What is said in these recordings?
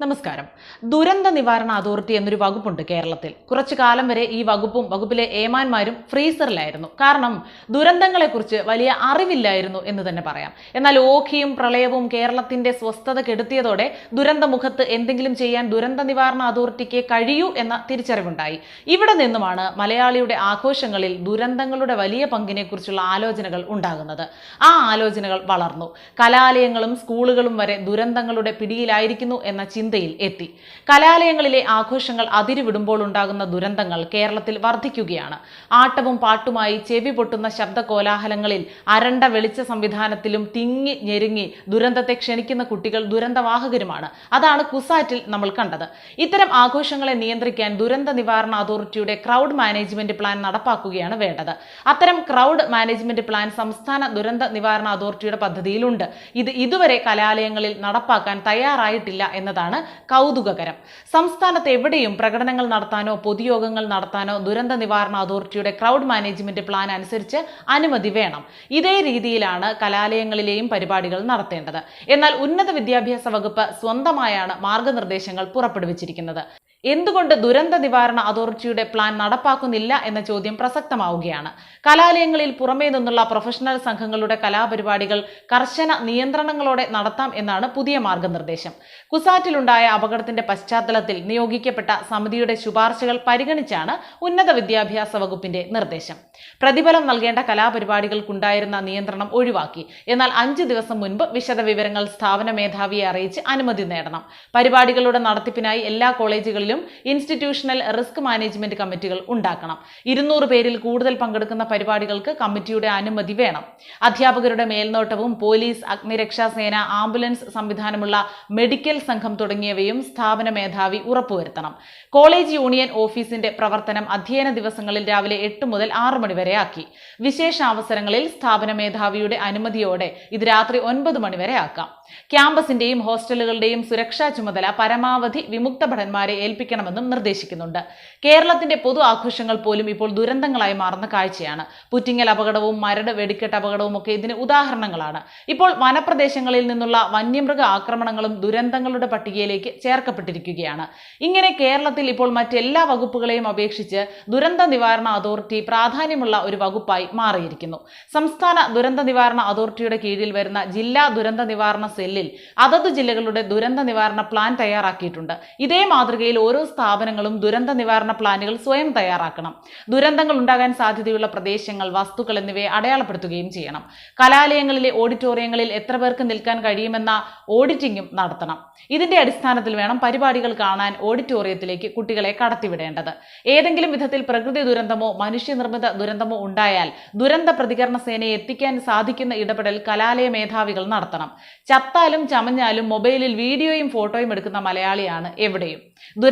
നമസ്കാരം. ദുരന്ത നിവാരണ അതോറിറ്റി എന്നൊരു വകുപ്പുണ്ട് കേരളത്തിൽ. കുറച്ചു കാലം വരെ ഈ വകുപ്പും വകുപ്പിലെ ഏമാന്മാരും ഫ്രീസറിലായിരുന്നു. കാരണം ദുരന്തങ്ങളെക്കുറിച്ച് വലിയ അറിവില്ലായിരുന്നു എന്ന് തന്നെ പറയാം. എന്നാൽ ഓഖിയും പ്രളയവും കേരളത്തിന്റെ സ്വസ്ഥത കെടുത്തിയതോടെ ദുരന്തമുഖത്ത് എന്തെങ്കിലും ചെയ്യാൻ ദുരന്ത നിവാരണ അതോറിറ്റിക്ക് കഴിയൂ എന്ന തിരിച്ചറിവുണ്ടായി. ഇവിടെ നിന്നുമാണ് മലയാളിയുടെ ആഘോഷങ്ങളിൽ ദുരന്തങ്ങളുടെ വലിയ പങ്കിനെക്കുറിച്ചുള്ള ആലോചനകൾ ഉണ്ടാകുന്നത്. ആ ആലോചനകൾ വളർന്നു. കലാലയങ്ങളും സ്കൂളുകളും വരെ ദുരന്തങ്ങളുടെ പിടിയിലായിരിക്കുന്നു എന്ന ചിന്തയിൽ എത്തി. കലാലയങ്ങളിലെ ആഘോഷങ്ങൾ അതിരുവിടുമ്പോൾ ഉണ്ടാകുന്ന ദുരന്തങ്ങൾ കേരളത്തിൽ വർദ്ധിക്കുകയാണ് ആട്ടവും പാട്ടുമായി ചെവി പൊട്ടുന്ന ശബ്ദ കോലാഹലങ്ങളിൽ അരണ്ട വെളിച്ച സംവിധാനത്തിലും തിങ്ങി ഞെരുങ്ങി ദുരന്തത്തെ ക്ഷണിക്കുന്ന കുട്ടികൾ ദുരന്തവാഹകരുമാണ്. അതാണ് കുസാറ്റിൽ നമ്മൾ കണ്ടത്. ഇത്തരം ആഘോഷങ്ങളെ നിയന്ത്രിക്കാൻ ദുരന്ത നിവാരണ അതോറിറ്റിയുടെ ക്രൗഡ് മാനേജ്മെന്റ് പ്ലാൻ നടപ്പാക്കുകയാണ് വേണ്ടത്. അത്തരം ക്രൗഡ് മാനേജ്മെന്റ് പ്ലാൻ സംസ്ഥാന ദുരന്ത നിവാരണ അതോറിറ്റിയുടെ പദ്ധതിയിലുണ്ട്. ഇത് ഇതുവരെ കലാലയങ്ങളിൽ നടപ്പാക്കാൻ തയ്യാറായിട്ടില്ല എന്നതാണ് കൗതുകകരം. സംസ്ഥാനത്ത് എവിടെയും പ്രകടനങ്ങൾ നടത്താനോ പൊതുയോഗങ്ങൾ നടത്താനോ ദുരന്ത നിവാരണ അതോറിറ്റിയുടെ ക്രൗഡ് മാനേജ്മെന്റ് പ്ലാൻ അനുസരിച്ച് അനുമതി വേണം. ഇതേ രീതിയിലാണ് കലാലയങ്ങളിലെയും പരിപാടികൾ നടത്തേണ്ടത്. എന്നാൽ ഉന്നത വിദ്യാഭ്യാസ വകുപ്പ് സ്വന്തമായാണ് മാർഗനിർദ്ദേശങ്ങൾ പുറപ്പെടുവിച്ചിരിക്കുന്നത്. എന്തുകൊണ്ട് ദുരന്ത നിവാരണ അതോറിറ്റിയുടെ പ്ലാൻ നടപ്പാക്കുന്നില്ല എന്ന ചോദ്യം പ്രസക്തമാവുകയാണ്. കലാലയങ്ങളിൽ പുറമേ നിന്നുള്ള പ്രൊഫഷണൽ സംഘങ്ങളുടെ കലാപരിപാടികൾ കർശന നിയന്ത്രണങ്ങളോടെ നടത്താം എന്നാണ് പുതിയ മാർഗനിർദ്ദേശം. കുസാറ്റിലുണ്ടായ അപകടത്തിന്റെ പശ്ചാത്തലത്തിൽ നിയോഗിക്കപ്പെട്ട സമിതിയുടെ ശുപാർശകൾ പരിഗണിച്ചാണ് ഉന്നത വിദ്യാഭ്യാസ വകുപ്പിന്റെ നിർദ്ദേശം. പ്രതിഫലം നൽകേണ്ട കലാപരിപാടികൾക്കുണ്ടായിരുന്ന നിയന്ത്രണം ഒഴിവാക്കി. എന്നാൽ അഞ്ച് ദിവസം മുൻപ് വിശദവിവരങ്ങൾ സ്ഥാപന മേധാവിയെ അറിയിച്ച് അനുമതി നേടണം. പരിപാടികളുടെ നടത്തിപ്പിനായി എല്ലാ കോളേജുകളിലും ഇൻസ്റ്റിറ്റ്യൂഷണൽ റിസ്ക് മാനേജ്മെന്റ് കമ്മിറ്റികൾ ഉണ്ടാക്കണം. ഇരുന്നൂറ് പേരിൽ കൂടുതൽ പങ്കെടുക്കുന്ന പരിപാടികൾക്ക് കമ്മിറ്റിയുടെ അനുമതി വേണം. അധ്യാപകരുടെ മേൽനോട്ടവും പോലീസ് അഗ്നിരക്ഷാസേന ആംബുലൻസ് സംവിധാനമുള്ള മെഡിക്കൽ സംഘം തുടങ്ങിയവയും സ്ഥാപന മേധാവി ഉറപ്പുവരുത്തണം. കോളേജ് യൂണിയൻ ഓഫീസിന്റെ പ്രവർത്തനം അധ്യയന ദിവസങ്ങളിൽ രാവിലെ എട്ട് മുതൽ ആറ് മണി വരെ ആക്കി. വിശേഷാവസരങ്ങളിൽ സ്ഥാപന മേധാവിയുടെ അനുമതിയോടെ ഇത് രാത്രി ഒൻപത് മണി വരെ ആക്കാം. ക്യാമ്പസിന്റെയും ഹോസ്റ്റലുകളുടെയും സുരക്ഷാ ചുമതല പരമാവധി വിമുക്ത ഭടന്മാരെ ഏൽപ്പിക്കണമെന്നും നിർദ്ദേശിക്കുന്നുണ്ട്. കേരളത്തിന്റെ പൊതു ആഘോഷങ്ങൾ പോലും ഇപ്പോൾ ദുരന്തങ്ങളായി മാറുന്ന കാഴ്ചയാണ്. പുറ്റിങ്ങൽ അപകടവും മരട് വെടിക്കെട്ട് അപകടവും ഒക്കെ ഇതിന് ഉദാഹരണങ്ങളാണ്. ഇപ്പോൾ വനപ്രദേശങ്ങളിൽ നിന്നുള്ള വന്യമൃഗ ആക്രമണങ്ങളും ദുരന്തങ്ങളുടെ പട്ടികയിലേക്ക് ചേർക്കപ്പെട്ടിരിക്കുകയാണ്. ഇങ്ങനെ കേരളത്തിൽ ഇപ്പോൾ മറ്റെല്ലാ വകുപ്പുകളെയും അപേക്ഷിച്ച് ദുരന്ത നിവാരണ അതോറിറ്റി പ്രാധാന്യമുള്ള ഒരു വകുപ്പായി മാറിയിരിക്കുന്നു. സംസ്ഥാന ദുരന്ത നിവാരണ അതോറിറ്റിയുടെ കീഴിൽ വരുന്ന ജില്ലാ ദുരന്ത നിവാരണ സെല്ലിൽ അതത് ജില്ലകളുടെ ദുരന്ത നിവാരണ പ്ലാൻ തയ്യാറാക്കിയിട്ടുണ്ട്. ഇതേ മാതൃകയിൽ ഓരോ സ്ഥാപനങ്ങളും ദുരന്ത നിവാരണ പ്ലാനുകൾ സ്വയം തയ്യാറാക്കണം. ദുരന്തങ്ങൾ ഉണ്ടാകാൻ സാധ്യതയുള്ള പ്രദേശങ്ങൾ വസ്തുക്കൾ എന്നിവയെ അടയാളപ്പെടുത്തുകയും ചെയ്യണം. കലാലയങ്ങളിലെ ഓഡിറ്റോറിയങ്ങളിൽ എത്ര പേർക്ക് നിൽക്കാൻ കഴിയുമെന്ന ഓഡിറ്റിംഗും നടത്തണം. ഇതിന്റെ അടിസ്ഥാനത്തിൽ വേണം പരിപാടികൾ കാണാൻ ഓഡിറ്റോറിയത്തിലേക്ക് കുട്ടികളെ കടത്തിവിടേണ്ടത്. ഏതെങ്കിലും വിധത്തിൽ പ്രകൃതി ദുരന്തമോ മനുഷ്യനിർമ്മിത ദുരന്തമോ ഉണ്ടായാൽ ദുരന്ത പ്രതികരണ സേനയെ എത്തിക്കാൻ സാധിക്കുന്ന ഇടപെടൽ കലാലയ മേധാവികൾ നടത്തണം. ചത്താലും ചമഞ്ഞാലും മൊബൈലിൽ വീഡിയോയും ഫോട്ടോയും എടുക്കുന്ന മലയാളിയാണ് എവിടെയും.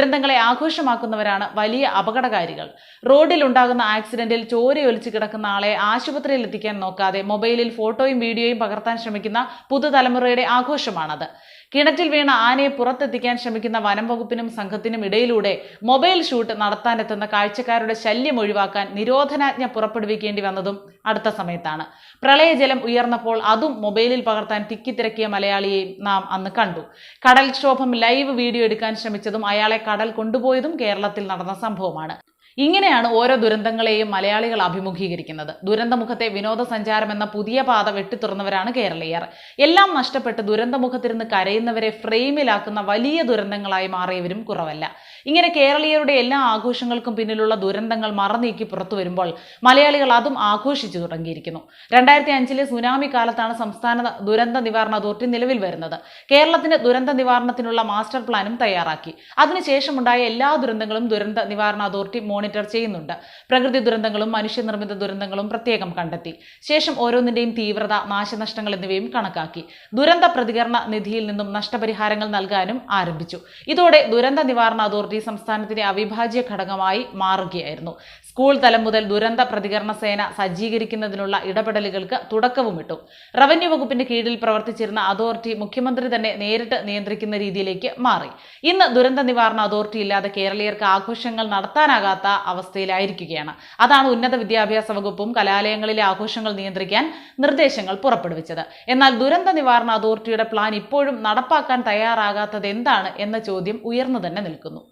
ദുരന്തങ്ങളെ ആഘോഷമാക്കുന്നവരാണ് വലിയ അപകടകാരികൾ. റോഡിൽ ഉണ്ടാകുന്ന ആക്സിഡന്റിൽ ചോരയൊലിച്ച് കിടക്കുന്ന ആളെ ആശുപത്രിയിൽ എത്തിക്കാൻ നോക്കാതെ മൊബൈലിൽ ഫോട്ടോയും വീഡിയോയും പകർത്താൻ ശ്രമിക്കുന്ന പുതുതലമുറയുടെ ആഘോഷമാണത്. കിണറ്റിൽ വീണ ആനയെ പുറത്തെത്തിക്കാൻ ശ്രമിക്കുന്ന വനം വകുപ്പിനും സംഘത്തിനും ഇടയിലൂടെ മൊബൈൽ ഷൂട്ട് നടത്താനെത്തുന്ന കാഴ്ചക്കാരുടെ ശല്യം ഒഴിവാക്കാൻ നിരോധനാജ്ഞ പുറപ്പെടുവിക്കേണ്ടി വന്നതും അടുത്ത സമയത്താണ്. പ്രളയജലം ഉയർന്നപ്പോൾ അതും മൊബൈലിൽ പകർത്താൻ തിക്കിത്തിരക്കിയ മലയാളിയെയും നാം അന്ന് കണ്ടു. കടൽക്ഷോഭം ലൈവ് വീഡിയോ എടുക്കാൻ ശ്രമിച്ചതും അയാളെ കടൽ കൊണ്ടുപോയതും കേരളത്തിൽ നടന്ന സംഭവമാണ്. ഇങ്ങനെയാണ് ഓരോ ദുരന്തങ്ങളെയും മലയാളികൾ അഭിമുഖീകരിക്കുന്നത്. ദുരന്തമുഖത്തെ വിനോദസഞ്ചാരം എന്ന പുതിയ പാത വെട്ടിത്തുറന്നവരാണ് കേരളീയർ. എല്ലാം നഷ്ടപ്പെട്ട് ദുരന്തമുഖത്തിരുന്ന് കരയുന്നവരെ ഫ്രെയിമിലാക്കുന്ന വലിയ ദുരന്തങ്ങളായി മാറിയവരും കുറവല്ല. ഇങ്ങനെ കേരളീയരുടെ എല്ലാ ആഘോഷങ്ങൾക്കും പിന്നിലുള്ള ദുരന്തങ്ങൾ മറനീക്കി പുറത്തു വരുമ്പോൾ മലയാളികൾ അതും ആഘോഷിച്ചു തുടങ്ങിയിരിക്കുന്നു. രണ്ടായിരത്തി അഞ്ചിലെ സുനാമി കാലത്താണ് സംസ്ഥാന ദുരന്ത നിവാരണ അതോറിറ്റി നിലവിൽ വരുന്നത്. കേരളത്തിന് ദുരന്ത നിവാരണത്തിനുള്ള മാസ്റ്റർ പ്ലാനും തയ്യാറാക്കി. അതിനുശേഷമുണ്ടായ എല്ലാ ദുരന്തങ്ങളും ദുരന്ത നിവാരണ അതോറിറ്റി മോണിറ്റർ ചെയ്യുന്നുണ്ട്. പ്രകൃതി ദുരന്തങ്ങളും മനുഷ്യനിർമ്മിത ദുരന്തങ്ങളും പ്രത്യേകം കണ്ടെത്തി. ശേഷം ഓരോന്നിന്റെയും തീവ്രത നാശനഷ്ടങ്ങൾ എന്നിവയും കണക്കാക്കി. ദുരന്ത പ്രതികരണ നിധിയിൽ നിന്നും നഷ്ടപരിഹാരങ്ങൾ നൽകാനും ആരംഭിച്ചു. ഇതോടെ ദുരന്ത നിവാരണ അതോറിറ്റി സംസ്ഥാനത്തിന്റെ അവിഭാജ്യ ഘടകമായി മാറുകയായിരുന്നു. സ്കൂൾ തലം മുതൽ ദുരന്ത പ്രതികരണ സേന സജ്ജീകരിക്കുന്നതിനുള്ള ഇടപെടലുകൾക്ക് തുടക്കവുമിട്ടു റവന്യൂ വകുപ്പിന്റെ കീഴിൽ പ്രവർത്തിച്ചിരുന്ന അതോറിറ്റി മുഖ്യമന്ത്രി തന്നെ നേരിട്ട് നിയന്ത്രിക്കുന്ന രീതിയിലേക്ക് മാറി. ഇന്ന് ദുരന്ത നിവാരണ അതോറിറ്റി ഇല്ലാതെ കേരളീയർക്ക് ആഘോഷങ്ങൾ നടത്താനാകാത്ത അവസ്ഥയിലായിരിക്കുകയാണ്. അതാണ് ഉന്നത വിദ്യാഭ്യാസ വകുപ്പും കലാലയങ്ങളിലെ ആഘോഷങ്ങൾ നിയന്ത്രിക്കാൻ നിർദ്ദേശങ്ങൾ പുറപ്പെടുവിച്ചത്. എന്നാൽ ദുരന്ത നിവാരണ അതോറിറ്റിയുടെ പ്ലാൻ ഇപ്പോഴും നടപ്പാക്കാൻ തയ്യാറാകാത്തത് എന്താണ് എന്ന ചോദ്യം ഉയർന്നു തന്നെ നിൽക്കുന്നു.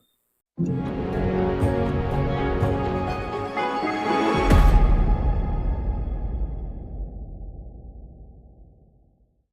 you